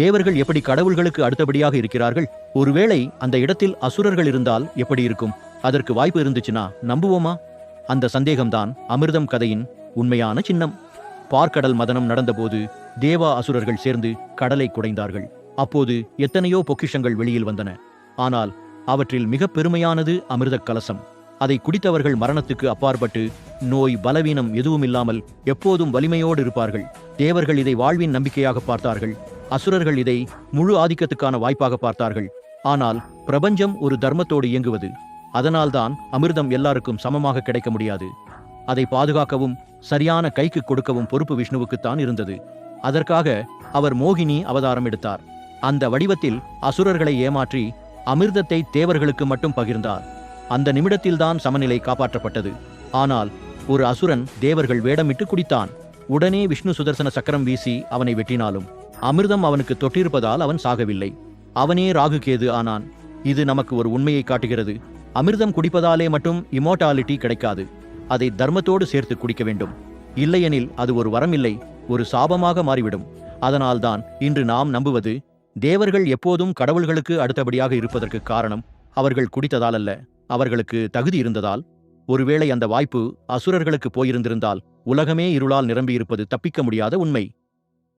தேவர்கள் எப்படி கடவுள்களுக்கு அடுத்தபடியாக இருக்கிறார்கள்? ஒருவேளை அந்த இடத்தில் அசுரர்கள் இருந்தால் எப்படி இருக்கும்? அதற்கு வாய்ப்பு இருந்துச்சுன்னா நம்புவோமா? அந்த சந்தேகம்தான் அமிர்தம் கதையின் உண்மையான சின்னம். பார்க்கடல் மதனம் நடந்தபோது தேவா அசுரர்கள் சேர்ந்து கடலை குடைந்தார்கள். அப்போது எத்தனையோ பொக்கிஷங்கள் வெளியில் வந்தன. ஆனால் அவற்றில் மிக பெருமையானது அமிர்தக் கலசம். அதை குடித்தவர்கள் மரணத்துக்கு அப்பாற்பட்டு நோய் பலவீனம் எதுவுமில்லாமல் எப்போதும் வலிமையோடு இருப்பார்கள். தேவர்கள் இதை வாழ்வின் நம்பிக்கையாக பார்த்தார்கள். அசுரர்கள் இதை முழு ஆதிக்கத்துக்கான வாய்ப்பாக பார்த்தார்கள். ஆனால் பிரபஞ்சம் ஒரு தர்மத்தோடு இயங்குவது அதனால்தான் அமிர்தம் எல்லாருக்கும் சமமாக கிடைக்க முடியாது. அதை பாதுகாக்கவும் சரியான கைக்கு கொடுக்கவும் பொறுப்பு விஷ்ணுவுக்குத்தான் இருந்தது. அதற்காக அவர் மோகினி அவதாரம் எடுத்தார். அந்த வடிவத்தில் அசுரர்களை ஏமாற்றி அமிர்தத்தை தேவர்களுக்கு மட்டும் பகிர்ந்தார். அந்த நிமிடத்தில்தான் சமநிலை காப்பாற்றப்பட்டது. ஆனால் ஒரு அசுரன் தேவர்கள் வேடமிட்டு குடித்தான். உடனே விஷ்ணு சுதர்சன சக்கரம் வீசி அவனை வெட்டினாலும் அமிர்தம் அவனுக்கு தொட்டிருப்பதால் அவன் சாகவில்லை. அவனே ராகுகேது ஆனான். இது நமக்கு ஒரு உண்மையை காட்டுகிறது. அமிர்தம் குடிப்பதாலே மட்டும் இமோட்டாலிட்டி கிடைக்காது. அதை தர்மத்தோடு சேர்த்து குடிக்க வேண்டும். இல்லையெனில் அது ஒரு வரமில்லை ஒரு சாபமாக மாறிவிடும். அதனால்தான் இன்று நாம் நம்புவது தேவர்கள் எப்போதும் கடவுள்களுக்கு அடுத்தபடியாக இருப்பதற்கு காரணம் அவர்கள் குடித்ததால் அல்ல அவர்களுக்கு தகுதி இருந்ததால். ஒருவேளை அந்த வாய்ப்பு அசுரர்களுக்கு போயிருந்திருந்தால் உலகமே இருளால் நிரம்பியிருப்பது தப்பிக்க முடியாத உண்மை.